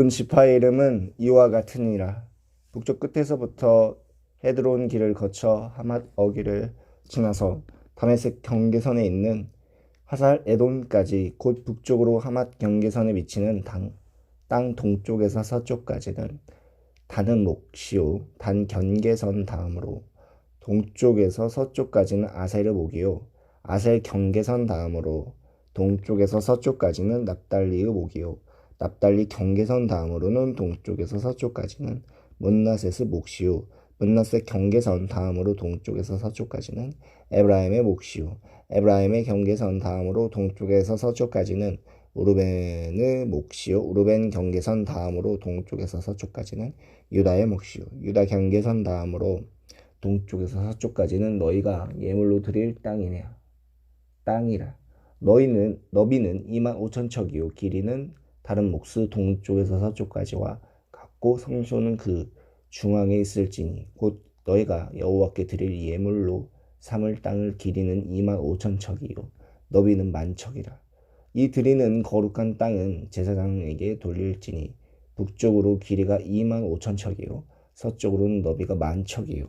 은 지파의 이름은 이와 같으니라. 북쪽 끝에서부터 헤드론 길을 거쳐 하맛 어기를 지나서 다메섹 경계선에 있는 하살 에돔까지 곧 북쪽으로 하맛 경계선에 미치는 당, 땅 동쪽에서 서쪽까지는 단은 목시오 단 경계선 다음으로 동쪽에서 서쪽까지는 아셀의 목이요. 아셀 경계선 다음으로 동쪽에서 서쪽까지는 납달리의 목이요 납달리 경계선 다음으로는 동쪽에서 서쪽까지는 문나셋의 몫이요. 문나셋 경계선 다음으로 동쪽에서 서쪽까지는 에브라임의 몫이요. 에브라임의 경계선 다음으로 동쪽에서 서쪽까지는 우르벤의 몫이요. 우르벤 경계선 다음으로 동쪽에서 서쪽까지는 유다의 몫이요. 유다 경계선 다음으로 동쪽에서 서쪽까지는 너희가 예물로 드릴 땅이냐? 땅이라. 너희는 너비는 2만 5천 척이요. 길이는 다른 몫의 동쪽에서 서쪽까지와 같고 성소는 그 중앙에 있을지니 곧 너희가 여호와께 드릴 예물로 삼을 땅을 길이는 2만 5천 척이요. 너비는 만 척이라. 이 드리는 거룩한 땅은 제사장에게 돌릴지니 북쪽으로 길이가 2만 5천 척이요. 서쪽으로는 너비가 만 척이요.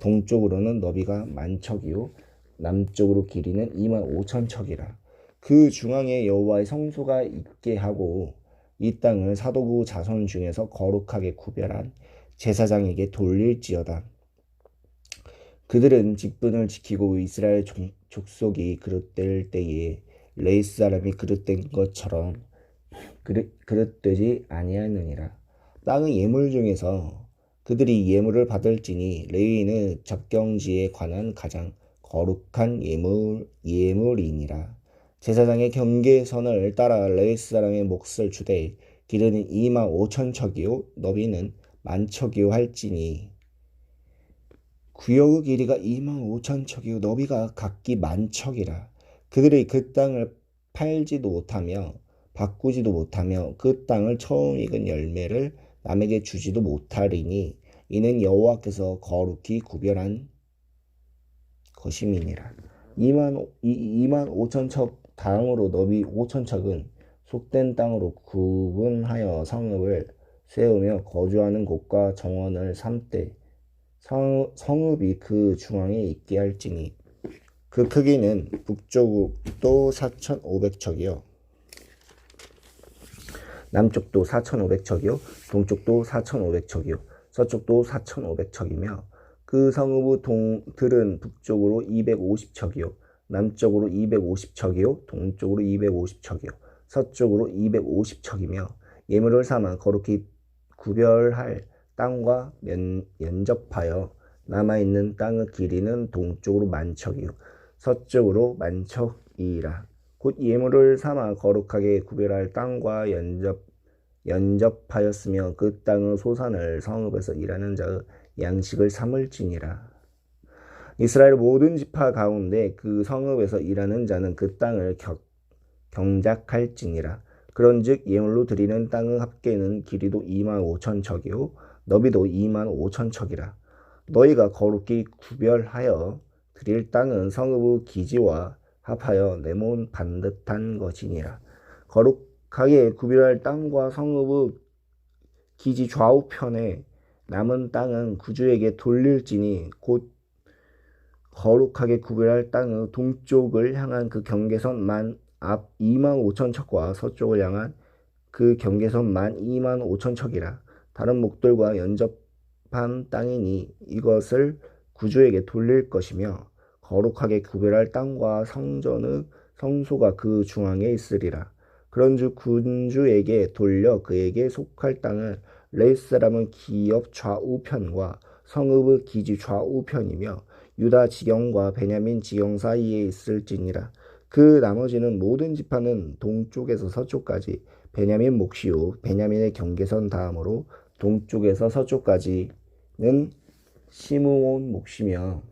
동쪽으로는 너비가 만 척이요. 남쪽으로 길이는 2만 5천 척이라 그 중앙에 여호와의 성소가 있게 하고 이 땅을 사도부 자손 중에서 거룩하게 구별한 제사장에게 돌릴지어다. 그들은 직분을 지키고 이스라엘 족속이 그릇될 때에 레이스 사람이 그릇된 것처럼 그릇, 그릇되지 아니하느니라. 땅의 예물 중에서 그들이 예물을 받을지니 레위인의 적경지에 관한 가장 거룩한 예물, 예물이니라. 제사장의 경계선을 따라 레이스 사람의 몫을 주되 길이는 2만 5천 척이요 너비는 만 척이요 할지니. 구역의 길이가 2만 5천 척이요 너비가 각기 만 척이라. 그들이 그 땅을 팔지도 못하며 바꾸지도 못하며 그 땅을 처음 익은 열매를 남에게 주지도 못하리니 이는 여호와께서 거룩히 구별한 것임이니라. 2만, 2만 5천 척 다음으로 너비 5천 척은 속된 땅으로 구분하여 성읍을 세우며 거주하는 곳과 정원을 삼되 성, 성읍이 그 중앙에 있게 할지니. 그 크기는 북쪽도 4,500척이요. 남쪽도 4,500척이요. 동쪽도 4,500척이요. 서쪽도 4,500척이며 그 성읍의 동들은 북쪽으로 250척이요 남쪽으로 250척이요 동쪽으로 250척이요 서쪽으로 250척이며 예물을 삼아 거룩히 구별할 땅과 면, 연접하여 남아있는 땅의 길이는 동쪽으로 만척이요 서쪽으로 만척이라. 곧 예물을 삼아 거룩하게 구별할 땅과 연접 연접하였으며 그 땅의 소산을 성읍에서 일하는 자의 양식을 삼을지니라 이스라엘 모든 지파 가운데 그 성읍에서 일하는 자는 그 땅을 격, 경작할지니라. 그런즉 예물로 드리는 땅의 합계는 길이도 2만 5천 척이요 너비도 2만 5천 척이라. 너희가 거룩히 구별하여 드릴 땅은 성읍의 기지와 합하여 네몬 반듯한 것이니라. 거룩하게 구별할 땅과 성읍의 기지 좌우편에 남은 땅은 구주에게 돌릴지니 곧 거룩하게 구별할 땅의 동쪽을 향한 그 경계선 만 앞 2만 5천 척과 서쪽을 향한 그 경계선 만 2만 5천 척이라 다른 목들과 연접한 땅이니 이것을 구주에게 돌릴 것이며 거룩하게 구별할 땅과 성전의 성소가 그 중앙에 있으리라. 그런즉 군주에게 돌려 그에게 속할 땅을 레이스 사람은 기업 좌우편과 성읍의 기지 좌우편이며 유다 지경과 베냐민 지경 사이에 있을지니라. 그 나머지는 모든 지파는 동쪽에서 서쪽까지 베냐민 몫이요. 베냐민의 경계선 다음으로 동쪽에서 서쪽까지는 시므온 몫이며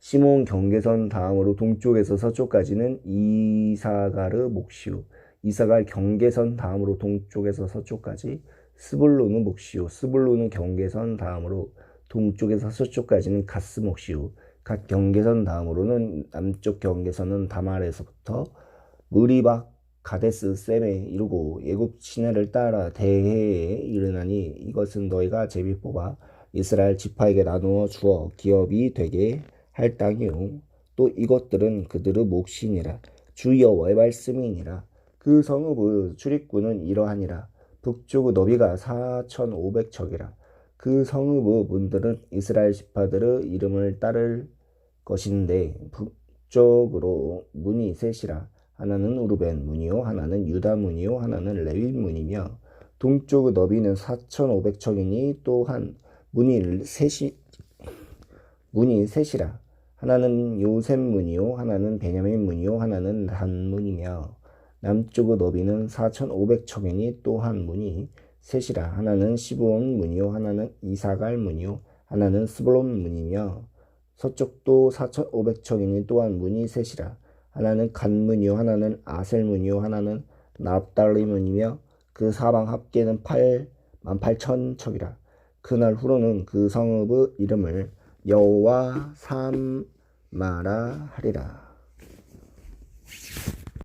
시므온 경계선 다음으로 동쪽에서 서쪽까지는 이사가르 몫이요. 이사갈 경계선 다음으로 동쪽에서 서쪽까지 스불론의 몫이요. 스불론의 경계선 다음으로 동쪽에서 서쪽까지는 가스 몫이요. 각 경계선 다음으로는 남쪽 경계선은 다말에서부터 무리박 가데스 셈에 이르고 예굽 시내를 따라 대해에 이르나니 이것은 너희가 제비 뽑아 이스라엘 지파에게 나누어 주어 기업이 되게 할 땅이요. 또 이것들은 그들의 몫이니라. 주 여호와의 말씀이니라. 그 성읍의 출입구는 이러하니라. 북쪽의 너비가 4,500척이라 그 성읍의 문들은 이스라엘 지파들의 이름을 따를 것인데 북쪽으로 문이 셋이라. 하나는 우르벤 문이요 하나는 유다 문이요 하나는 레위 문이며 동쪽의 너비는 4,500척이니 또한 문이 셋이 문이 셋이라. 하나는 요셉 문이요 하나는 베냐민 문이요 하나는 단 문이며 남쪽의 너비는 4,500척이니 또한 문이 셋이라. 하나는 시브온 문이요 하나는 이사갈 문이요 하나는 스불론 문이며 서쪽도 4,500척이니 또한 문이 셋이라. 하나는 간문이요 하나는 아셀 문이요 하나는 납달리 문이며 그 사방 합계는 8만 8천 척이라. 그날 후로는 그 성읍의 이름을 여호와 삼마라 하리라